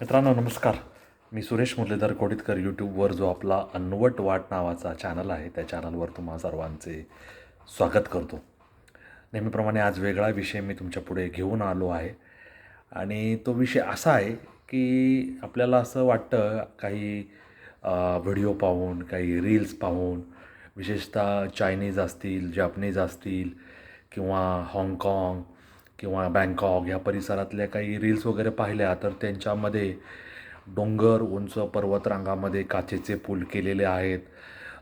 मित्रांनो नमस्कार. मी सुरेश मुरलीधर कोडितकर यूट्यूबवर जो आपला अनवट वाट नावाचा चॅनल आहे त्या चॅनलवर तुम्हा सर्वांचे स्वागत करतो. नेहमीप्रमाणे आज वेगळा विषय मी तुमच्यापुढे घेऊन आलो आहे. आणि तो विषय असा आहे की आपल्याला असं वाटतं काही व्हिडिओ पाहून काही रील्स पाहून विशेषतः चायनीज असतील जॅपनीज असतील किंवा हाँगकाँग किंवा बँकॉक ह्या परिसरातल्या काही रील्स वगैरे पाहिल्या तर त्यांच्यामध्ये डोंगर उंच पर्वतरांगामध्ये काचेचे पूल केलेले आहेत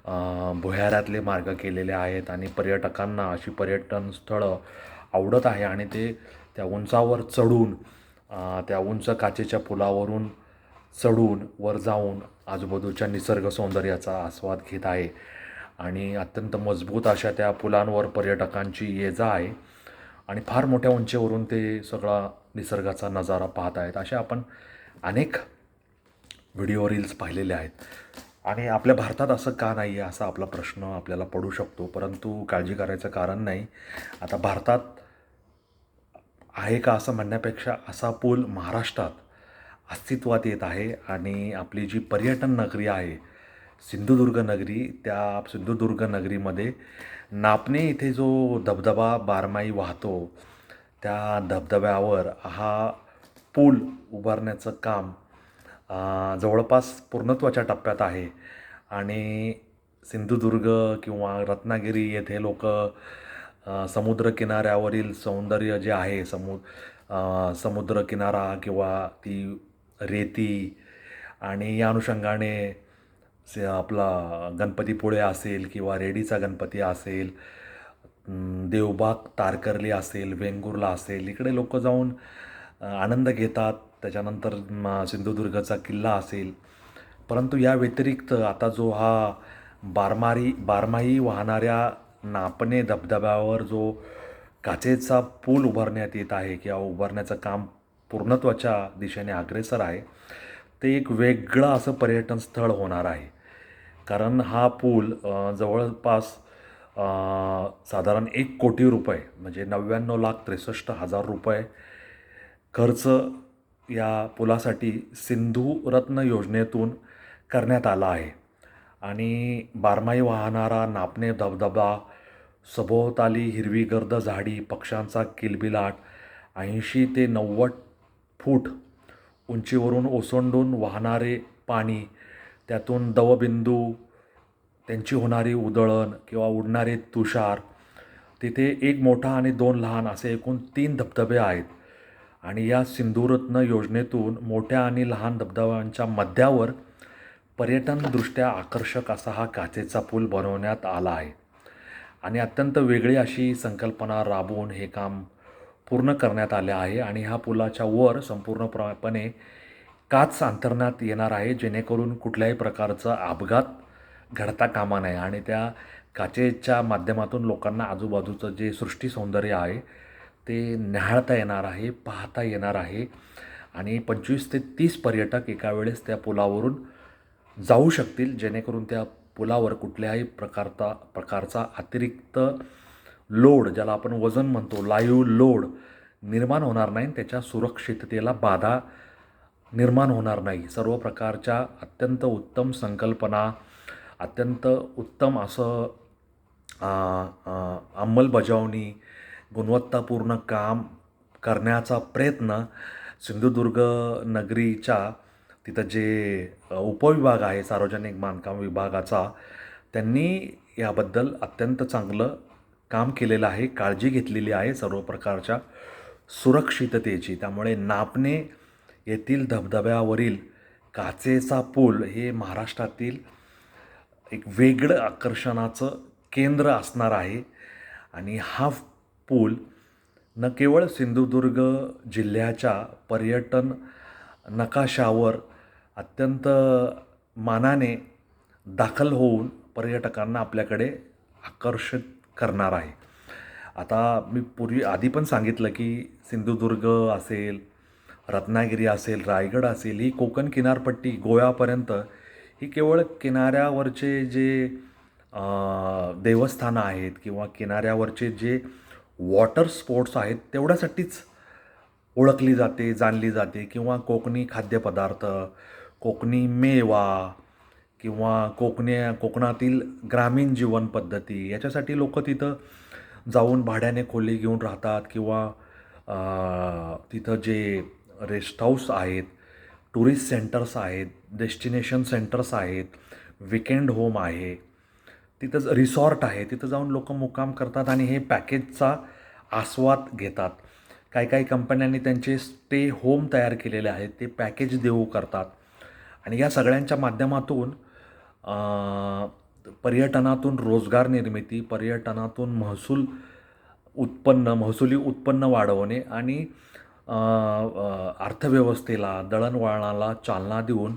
भुयाऱ्यातले भुयारातले मार्ग केलेले आहेत आणि पर्यटकांना अशी पर्यटन स्थळं आवडत आहे आणि ते त्या उंचावर चढून त्या उंच काचेच्या पुलावरून चढून वर जाऊन आजूबाजूच्या निसर्ग सौंदर्याचा आस्वाद घेत आहे. आणि अत्यंत मजबूत अशा त्या पुलांवर पर्यटकांची ये जा आहे. आणि फार मोठ्या उंचीवरून ते सगळा निसर्गाचा नजारा पाहत आहेत. अशा आपण अनेक व्हिडिओ रील्स पाहिलेले आहेत. आणि आपल्या भारतात असं का नाही आहे असा आपला प्रश्न आपल्याला पडू शकतो. परंतु काळजी करायचं कारण नाही. आता भारतात आहे का असं म्हणण्यापेक्षा असा पूल महाराष्ट्रात अस्तित्वात येत आहे. आणि आपली जी पर्यटन नगरी आहे सिंधुदुर्ग नगरी त्या सिंधुदुर्ग नगरीमध्ये नापणे इथे जो धबधबा बारमाही वाहतो त्या धबधब्यावर हा पूल उभारण्याचं काम जवळपास पूर्णत्वाच्या टप्प्यात आहे. आणि सिंधुदुर्ग किंवा रत्नागिरी येथे लोक समुद्रकिनाऱ्यावरील सौंदर्य जे आहे समु समुद्रकिनारा किंवा ती रेती आणि या अनुषंगाने से आपला गणपतीपुळे असेल किंवा रेडीचा गणपती असेल देवबाग तारकर्ली असेल वेंगुर्ला असेल इकडे लोक जाऊन आनंद घेतात. त्याच्यानंतर सिंधुदुर्गचा किल्ला असेल. परंतु या व्यतिरिक्त आता जो हा बारमारी बारमाही वाहणाऱ्या नापणे धबधब्यावर जो काचेचा पूल उभारण्यात येत आहे किंवा उभारण्याचं काम पूर्णत्वाच्या दिशेने अग्रेसर आहे ते एक वेगळं असं पर्यटन स्थळ होणार आहे. कारण हा पूल जवळपास साधारण एक कोटी रुपये म्हणजे नव्याण्णव लाख त्रेसष्ट हजार रुपये खर्च या पुलासाठी सिंधू रत्न योजनेतून करण्यात आला आहे. आणि बारमाही वाहणारा नापणे धबधबा सभोवताली हिरवीगर्द झाडी पक्ष्यांचा किलबिलाट ऐंशी ते नव्वद फूट उंचीवरून ओसंडून वाहणारे पाणी त्यातून दवबिंदू त्यांची होणारी उदळण किंवा उडणारे तुषार तिथे एक मोठा आणि दोन लहान असे एकूण तीन धबधबे आहेत. आणि या सिंधुरत्न योजनेतून मोठ्या आणि लहान धबधब्यांच्या मध्यावर पर्यटनदृष्ट्या आकर्षक असा हा काचेचा पूल बनवण्यात आला आहे. आणि अत्यंत वेगळी अशी संकल्पना राबवून हे काम पूर्ण करण्यात आले आहे. आणि ह्या पुलाच्या वर संपूर्णपणे काच अंतरण्यात येणार आहे जेणेकरून कुठल्याही प्रकारचा अपघात घडता कामा नये. आणि त्या काचेच्या माध्यमातून लोकांना आजूबाजूचं जे सृष्टी सौंदर्य आहे ते न्याहाळता येणार आहे पाहता येणार आहे. आणि पंचवीस ते तीस पर्यटक एका वेळेस त्या पुलावरून जाऊ शकतील जेणेकरून त्या पुलावर कुठल्याही प्रकारचा प्रकारचा अतिरिक्त लोड ज्याला आपण वजन म्हणतो लाईव्ह लोड निर्माण होणार नाही. त्याच्या सुरक्षिततेला बाधा निर्माण होणार नाही. सर्व प्रकारच्या अत्यंत उत्तम संकल्पना अत्यंत उत्तम असं अंमलबजावणी गुणवत्तापूर्ण काम करण्याचा प्रयत्न सिंधुदुर्ग नगरीच्या तिथं जे उपविभाग आहे सार्वजनिक बांधकाम विभागाचा त्यांनी याबद्दल अत्यंत चांगलं काम केलेलं आहे काळजी घेतलेली आहे सर्व प्रकारच्या सुरक्षिततेची. त्यामुळे नापणे येथील धबधब्यावरील काचेचा पूल हे महाराष्ट्रातील एक वेगळं आकर्षणाचं केंद्र असणार आहे. आणि हा पूल न केवळ सिंधुदुर्ग जिल्ह्याच्या पर्यटन नकाशावर अत्यंत मानाने दाखल होऊन पर्यटकांना आपल्याकडे आकर्षित करणार आहे. आता मी पूर्वी आधी पण सांगितलं की सिंधुदुर्ग असेल रत्नागिरी असेल रायगड असेल ही कोकण किनारपट्टी गोव्यापर्यंत ही केवळ किनाऱ्यावरचे जे देवस्थानं आहेत किंवा किनाऱ्यावरचे जे वॉटर स्पोर्ट्स आहेत तेवढ्यासाठीच ओळखली जाते जाणली जाते. किंवा कोकणी खाद्यपदार्थ कोकणी मेवा किंवा कोकणी कोकणातील ग्रामीण जीवनपद्धती याच्यासाठी लोक तिथं जाऊन भाड्याने खोली घेऊन राहतात किंवा तिथं जे रेस्ट हाऊस आहेत टुरिस्ट सेंटर्स आहेत डेस्टिनेशन सेंटर्स आहेत विकेंड होम आहे. तिथं रिसॉर्ट आहे तिथं जाऊन लोक मुक्काम करतात आणि हे पॅकेजचा आस्वाद घेतात. काही काही कंपन्यांनी त्यांचे स्टे होम तयार केलेले आहेत ते पॅकेज देऊ करतात. आणि या सगळ्यांच्या माध्यमातून पर्यटनातून रोजगार निर्मिती पर्यटनातून महसूल उत्पन्न महसुली उत्पन्न वाढवणे आणि अर्थव्यवस्थेला दळणवळणाला चालना देऊन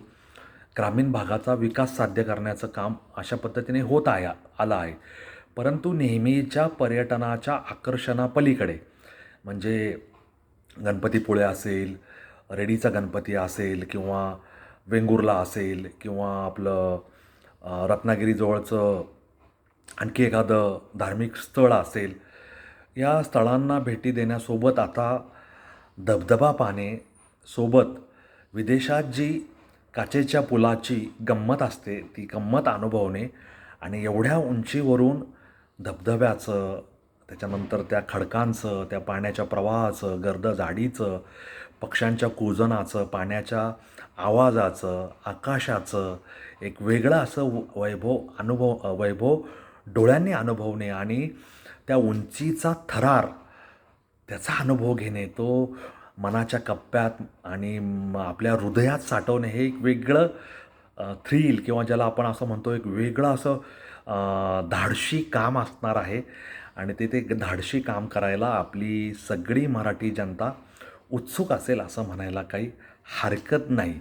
ग्रामीण भागाचा विकास साध्य करण्याचं काम अशा पद्धतीने होत आहे आलं आहे. परंतु नेहमीच्या पर्यटनाच्या आकर्षणापलीकडे म्हणजे गणपतीपुळे असेल रेडीचा गणपती असेल किंवा वेंगुर्ला असेल किंवा आपलं रत्नागिरीजवळचं आणखी एखादं धार्मिक स्थळ असेल या स्थळांना भेटी देण्यासोबत आता धबधबा पाहणे सोबत विदेशात जी काचेच्या पुलाची गंमत असते ती गंमत अनुभवणे आणि एवढ्या उंचीवरून धबधब्याचं त्याच्यानंतर त्या खडकांचं त्या पाण्याच्या प्रवाहाचं गर्द झाडीचं पक्ष्यांच्या कुजनाचं पाण्याच्या आवाजाचं आकाशाचं एक वेगळं असं व- वैभव अनुभव वैभव डोळ्यांनी अनुभवणे आणि त्या उंचीचा थरार त्याचा अनुभव घेणे तो मनाच्या कप्प्यात आणि आपल्या हृदयात साठवणे हे एक वेगळं थ्रील किंवा ज्याला आपण असं म्हणतो एक वेगळं असं धाडशी काम असणार आहे. आणि ते ते धाडशी काम करायला आपली सगळी मराठी जनता उत्सुक असेल असं म्हणायला काही हरकत नाही.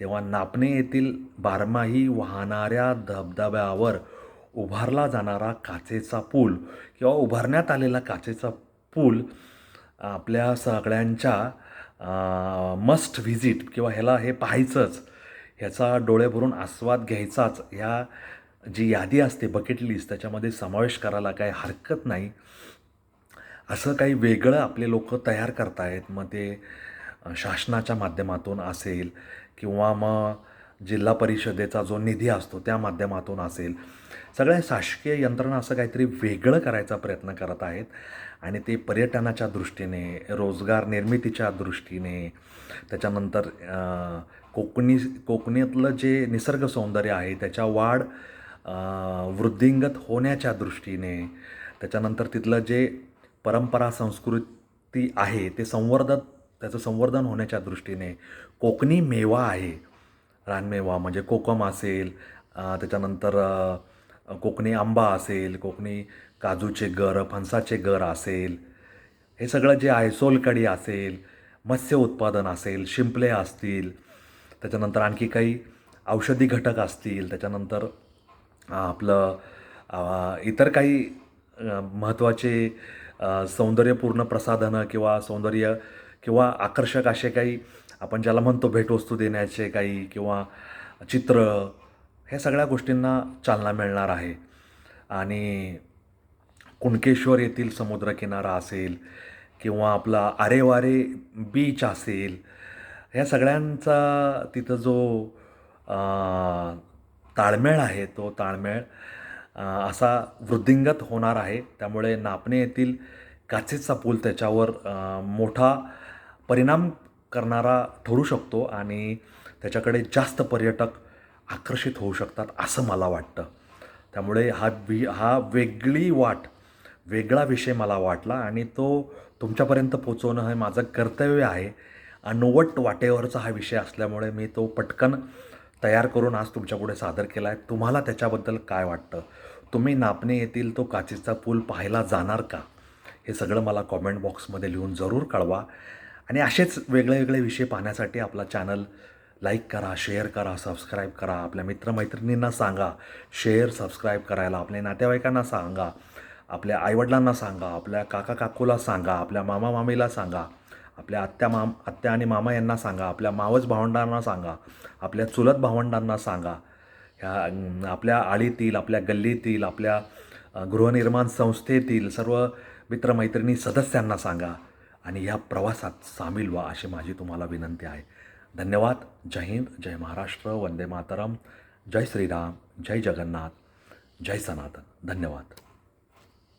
तेव्हा नापणे येथील बारमाही वाहणाऱ्या धबधब्यावर उभारला जाणारा काचेचा पूल किंवा उभारण्यात आलेला काचेचा पूल आपल्या सगळ्यांच्या मस्ट व्हिजिट किंवा ह्याला हे पाहायचंच. ह्याचा डोळे भरून आस्वाद घ्यायचाच. ह्या जी यादी असते बकेट लिस्ट त्याच्यामध्ये समावेश करायला काही हरकत नाही. असं काही वेगळं आपले लोक तयार करतायत. मग ते शासनाच्या माध्यमातून असेल किंवा मग जिल्हा परिषदेचा जो निधी असतो त्या माध्यमातून असेल. सगळ्या शासकीय यंत्रणा असं काहीतरी वेगळं करायचा प्रयत्न करत आहेत. आणि ते पर्यटनाच्या दृष्टीने रोजगार निर्मितीच्या दृष्टीने त्याच्यानंतर कोकणी कोकणीतलं जे निसर्ग सौंदर्य आहे त्याच्या वाढ वृद्धिंगत होण्याच्या दृष्टीने त्याच्यानंतर तिथलं जे परंपरा संस्कृती आहे ते संवर्धन त्याचं संवर्धन होण्याच्या दृष्टीने कोकणी मेवा आहे. रानमेवा म्हणजे कोकम असेल त्याच्यानंतर कोकणी आंबा असेल कोकणी काजूचे गर फणसाचे गर असेल हे सगळं जे आहे सोलकडी असेल मत्स्य उत्पादन असेल शिंपले असतील त्याच्यानंतर आणखी काही औषधी घटक असतील त्याच्यानंतर आपलं इतर काही महत्त्वाचे सौंदर्यपूर्ण प्रसाधनं किंवा सौंदर्य किंवा आकर्षक असे काही आपण ज्याला म्हणतो भेटवस्तू देण्याचे काही किंवा चित्र ह्या सगळ्या गोष्टींना चालना मिळणार आहे. आणि कुणकेश्वर येथील समुद्रकिनारा असेल किंवा आपला आरेवारे बीच असेल ह्या सगळ्यांचा तिथं जो ताळमेळ आहे तो ताळमेळ असा वृद्धिंगत होणार आहे. त्यामुळे नापणे येथील काचेचा पूल त्याच्यावर मोठा परिणाम करणारा ठरू शकतो आणि त्याच्याकडे जास्त पर्यटक आकर्षित होऊ शकतात असं मला वाटतं. त्यामुळे हा वि हा वेगळी वाट वेगळा विषय मला वाटला आणि तो तुमच्यापर्यंत पोचवणं हे माझं कर्तव्य आहे. अनवट वाटेवरचा हा विषय असल्यामुळे मी तो पटकन तयार करून आज तुमच्यापुढे सादर केला आहे. तुम्हाला त्याच्याबद्दल काय वाटतं? तुम्ही नापणे येथील तो काचेचा पूल पाहायला जाणार का? हे सगळं मला कॉमेंट बॉक्समध्ये लिहून जरूर कळवा. आणि असेच वेगळे वेगळे विषय पाहण्यासाठी आपला चॅनल लाईक करा शेअर करा सबस्क्राईब करा. आपल्या मित्रमैत्रिणींना सांगा. शेअर सबस्क्राईब करायला आपल्या नातेवाईकांना सांगा. आपल्या आईवडिलांना सांगा. आपल्या काका काकूला सांगा. आपल्या मामा मामीला सांगा. आपल्या आत्या माम आत्या आणि मामा यांना सांगा. आपल्या मावस भावंडांना सांगा. आपल्या चुलत भावंडांना सांगा. ह्या आपल्या आळीतील आपल्या गल्लीतील आपल्या गृहनिर्माण संस्थेतील सर्व मित्रमैत्रिणी सदस्यांना सांगा. आणि या प्रवासात सामील व्हा अशी माझी तुम्हाला विनंती आहे. धन्यवाद. जय हिंद. जय महाराष्ट्र. वंदे मातरम. जय श्रीराम. जय जगन्नाथ. जय सनातन. धन्यवाद.